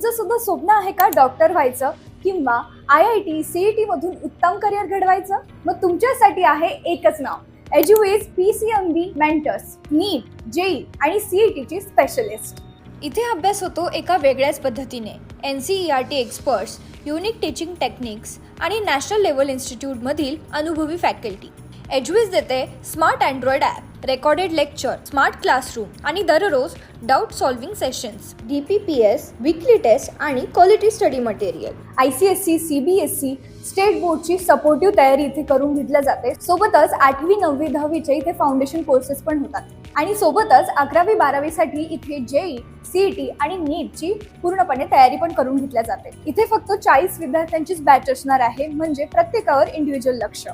स्वप्न आहे का डॉक्टर व्हायचं? किंवा I I T C E T मधून उत्तम करिअर घडवायचं? मग तुमच्यासाठी आहे एकच नाव. Eduage P C M B mentors. NEET JEE आणि सीई टीची स्पेशलिस्ट इथे अभ्यास होतो एका वेगळ्याच पद्धतीने. N C E R T experts unique teaching techniques आणि नॅशनल लेवल इन्स्टिट्यूटमधील अनुभवी फॅकल्टी एज्युएज देते smart android app recorded lecture smart classroom आणि दररोज doubt solving sessions D P P S weekly test आणि quality study material I C S C C B S C state बोर्डची supportive तयारी इथे करून घेतल्या जाते. सोबतच आठवी नववी दहावीचे इथे फाउंडेशन कोर्सेस पण होतात. आणि सोबतच अकरावी बारावीसाठी इथे जेई सीईटी आणि नीटची पूर्णपणे तयारी पण करून घेतल्या जाते. इथे फक्त चाळीस विद्यार्थ्यांचीच बॅच असणार आहे म्हणजे प्रत्येकावर इंडिव्हिज्युअल लक्ष.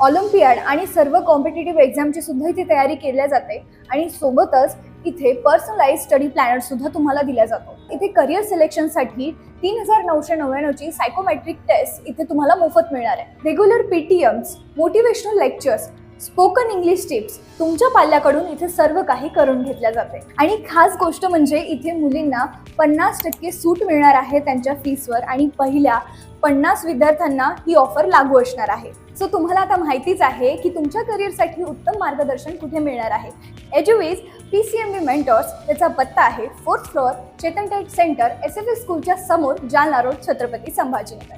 ऑलिम्पियाड आणि सर्व कॉम्पिटेटिव्ह एक्झामची सुद्धा इथे तयारी केल्या जाते. आणि सोबतच इथे पर्सनलाइज स्टडी प्लॅनर सुद्धा तुम्हाला दिला जातो. इथे करिअर सिलेक्शनसाठी तीन हजार नऊशे नव्याण्णवची सायकोमॅट्रिक टेस्ट इथे तुम्हाला मोफत मिळणार आहे. Regular PTMs motivational lectures spoken English tips तुमच्या पाल्याकडून इथे सर्व काही करून घेतल्या जाते. आणि खास गोष्ट म्हणजे इथे मुलींना पन्नास टक्के सूट मिळणार आहे त्यांच्या फीसवर आणि पहिल्या पन्नास विद्यार्थ्यांना ही ऑफर लागू असणार आहे. सो तुम्हाला आता माहितीच आहे की तुमच्या करिअरसाठी उत्तम मार्गदर्शन कुठे मिळणार आहे? Eduways P C M B mentors त्याचा पत्ता आहे फोर्थ फ्लोअर चेतन टाईट सेंटर एस एफ एस स्कूलच्या समोर जालना रोड छत्रपती संभाजीनगर.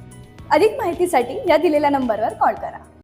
अधिक माहितीसाठी या दिलेल्या नंबरवर कॉल करा.